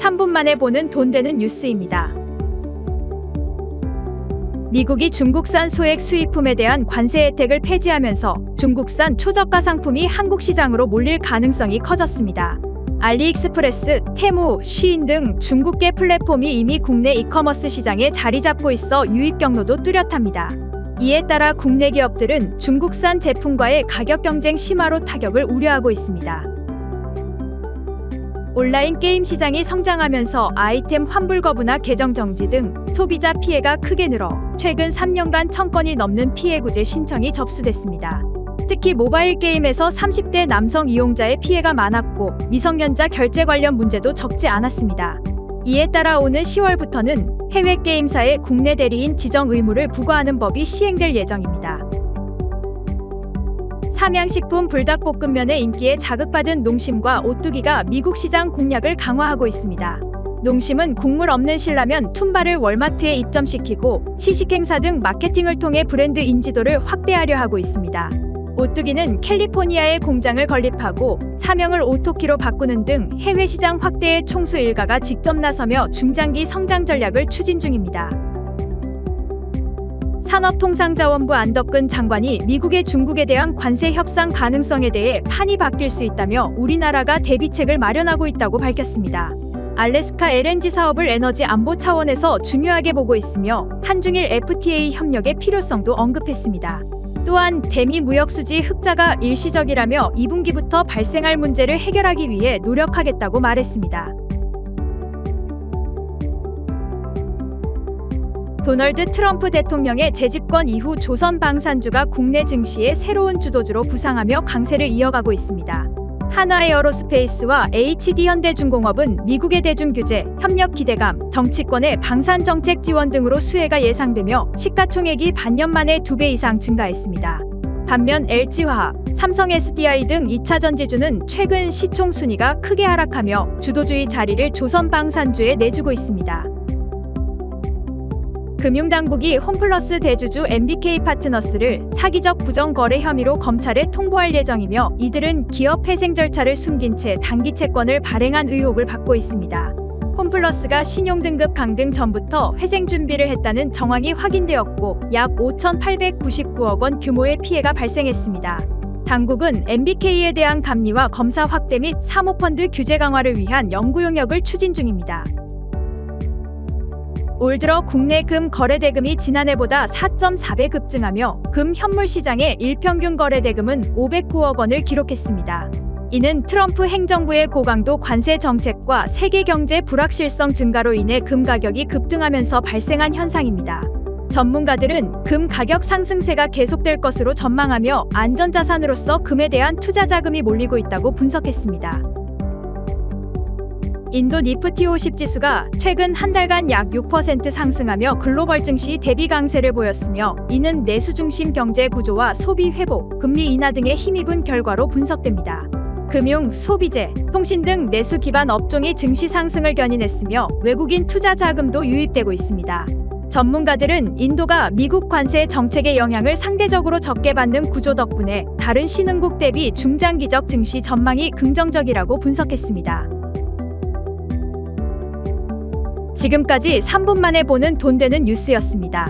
3분 만에 보는 돈 되는 뉴스입니다. 미국이 중국산 소액 수입품에 대한 관세 혜택을 폐지하면서 중국산 초저가 상품이 한국 시장으로 몰릴 가능성이 커졌습니다. 알리익스프레스, 테무, 쉬인 등 중국계 플랫폼이 이미 국내 이커머스 시장에 자리 잡고 있어 유입 경로도 뚜렷합니다. 이에 따라 국내 기업들은 중국산 제품과의 가격 경쟁 심화로 타격을 우려하고 있습니다. 온라인 게임 시장이 성장하면서 아이템 환불 거부나 계정 정지 등 소비자 피해가 크게 늘어 최근 3년간 1000건이 넘는 피해 구제 신청이 접수됐습니다. 특히 모바일 게임에서 30대 남성 이용자의 피해가 많았고 미성년자 결제 관련 문제도 적지 않았습니다. 이에 따라 오는 10월부터는 해외 게임사의 국내 대리인 지정 의무를 부과하는 법이 시행될 예정입니다. 삼양식품 불닭볶음면의 인기에 자극받은 농심과 오뚜기가 미국 시장 공략을 강화하고 있습니다. 농심은 국물 없는 신라면 툰바를 월마트에 입점시키고 시식행사 등 마케팅을 통해 브랜드 인지도를 확대하려 하고 있습니다. 오뚜기는 캘리포니아에 공장을 건립하고 사명을 오토키로 바꾸는 등 해외 시장 확대에 총수 일가가 직접 나서며 중장기 성장 전략을 추진 중입니다. 산업통상자원부 안덕근 장관이 미국의 중국에 대한 관세 협상 가능성에 대해 판이 바뀔 수 있다며 우리나라가 대비책을 마련하고 있다고 밝혔습니다. 알래스카 LNG 사업을 에너지 안보 차원에서 중요하게 보고 있으며 한중일 FTA 협력의 필요성도 언급했습니다. 또한 대미 무역 수지 흑자가 일시적이라며 2분기부터 발생할 문제를 해결하기 위해 노력하겠다고 말했습니다. 도널드 트럼프 대통령의 재집권 이후 조선 방산주가 국내 증시의 새로운 주도주로 부상하며 강세를 이어가고 있습니다. 한화 에어로스페이스와 HD현대중공업은 미국의 대중 규제, 협력 기대감, 정치권의 방산 정책 지원 등으로 수혜가 예상되며 시가총액이 반년 만에 두배 이상 증가했습니다. 반면 LG화학, 삼성 SDI 등 2차 전지주는 최근 시총 순위가 크게 하락하며 주도주의 자리를 조선 방산주에 내주고 있습니다. 금융당국이 홈플러스 대주주 MBK 파트너스를 사기적 부정거래 혐의로 검찰에 통보할 예정이며 이들은 기업 회생 절차를 숨긴 채 단기 채권을 발행한 의혹을 받고 있습니다. 홈플러스가 신용등급 강등 전부터 회생 준비를 했다는 정황이 확인되었고 약 5,899억 원 규모의 피해가 발생했습니다. 당국은 MBK에 대한 감리와 검사 확대 및 사모펀드 규제 강화를 위한 연구 용역을 추진 중입니다. 올 들어 국내 금 거래 대금이 지난해보다 4.4배 급증하며 금 현물 시장의 일평균 거래 대금은 509억 원을 기록했습니다. 이는 트럼프 행정부의 고강도 관세 정책과 세계 경제 불확실성 증가로 인해 금 가격이 급등하면서 발생한 현상입니다. 전문가들은 금 가격 상승세가 계속될 것으로 전망하며 안전자산으로서 금에 대한 투자 자금이 몰리고 있다고 분석했습니다. 인도 니프티 50 지수가 최근 한 달간 약 6% 상승하며 글로벌 증시 대비 강세를 보였으며 이는 내수 중심 경제 구조와 소비 회복, 금리 인하 등에 힘입은 결과로 분석됩니다. 금융, 소비재, 통신 등 내수 기반 업종이 증시 상승을 견인했으며 외국인 투자 자금도 유입되고 있습니다. 전문가들은 인도가 미국 관세 정책의 영향을 상대적으로 적게 받는 구조 덕분에 다른 신흥국 대비 중장기적 증시 전망이 긍정적이라고 분석했습니다. 지금까지 3분 만에 보는 돈 되는 뉴스였습니다.